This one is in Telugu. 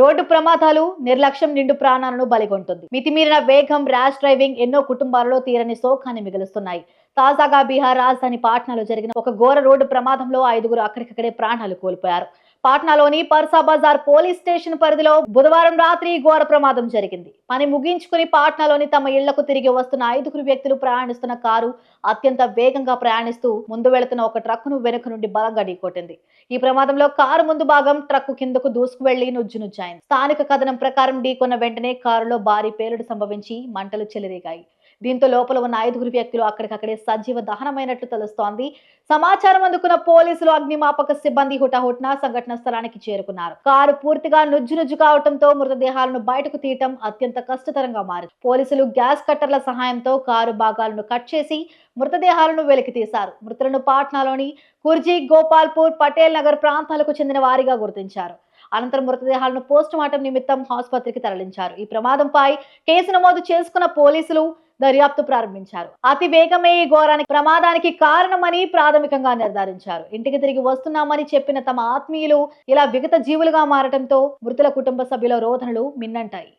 రోడ్డు ప్రమాదాలు నిర్లక్ష్యం నిండు ప్రాణాలను బలిగొంటుంది. మితిమీరిన వేగం ర్యాష్ డ్రైవింగ్ ఎన్నో కుటుంబాలలో తీరని శోకాన్ని మిగులుస్తున్నాయి. తాజాగా బీహార్ రాజధాని పాట్నాలో జరిగిన ఒక ఘోర రోడ్డు ప్రమాదంలో ఐదుగురు అక్కడికక్కడే ప్రాణాలు కోల్పోయారు. పాట్నాలోని పర్సా బజార్ పోలీస్ స్టేషన్ పరిధిలో బుధవారం రాత్రి ఘోర ప్రమాదం జరిగింది. పని ముగించుకుని పాట్నాలోని తమ ఇళ్ళకు తిరిగి వస్తున్న ఐదుగురు వ్యక్తులు ప్రయాణిస్తున్న కారు అత్యంత వేగంగా ప్రయాణిస్తూ ముందు వెళుతున్న ఒక ట్రక్కును వెనుక నుండి బలంగా ఢీకొట్టింది. ఈ ప్రమాదంలో కారు ముందు భాగం ట్రక్కు కిందకు దూసుకు వెళ్ళి నుజ్జునుజ్జాయింది. స్థానిక కథనం ప్రకారం ఢీకొన్న వెంటనే కారులో భారీ పేలుడు సంభవించి మంటలు చెలరేగాయి. దీంతో లోపల ఉన్న ఐదుగురు వ్యక్తులు అక్కడికక్కడే సజీవ దహనమైనట్లు తెలుస్తోంది. సమాచారం అందుకున్న పోలీసులు అగ్నిమాపక సిబ్బంది హుటాహుట్న సంఘటన స్థలానికి చేరుకున్నారు. కారు పూర్తిగా నుజ్జు నుజ్జు కావడంతో మృతదేహాలను బయటకు తీయటం అత్యంత కష్టతరంగా మారింది. పోలీసులు గ్యాస్ కట్టర్ల సహాయంతో కారు భాగాలను కట్ చేసి మృతదేహాలను వెలికి తీశారు. మృతులను పాట్నాలోని కుర్జీ గోపాల్పూర్ పటేల్ నగర్ ప్రాంతాలకు చెందిన వారిగా గుర్తించారు. అనంతరం మృతదేహాలను పోస్టుమార్టం నిమిత్తం ఆసుపత్రికి తరలించారు. ఈ ప్రమాదంపై కేసు నమోదు చేసుకున్న పోలీసులు దర్యాప్తు ప్రారంభించారు. అతి వేగమే ఈ ఘోరానికి ప్రమాదానికి కారణమని ప్రాథమికంగా నిర్ధారించారు. ఇంటికి తిరిగి వస్తున్నామని చెప్పిన తమ ఆత్మీయులు ఇలా విగత జీవులుగా మారటంతో మృతుల కుటుంబ సభ్యుల రోధనలు మిన్నంటాయి.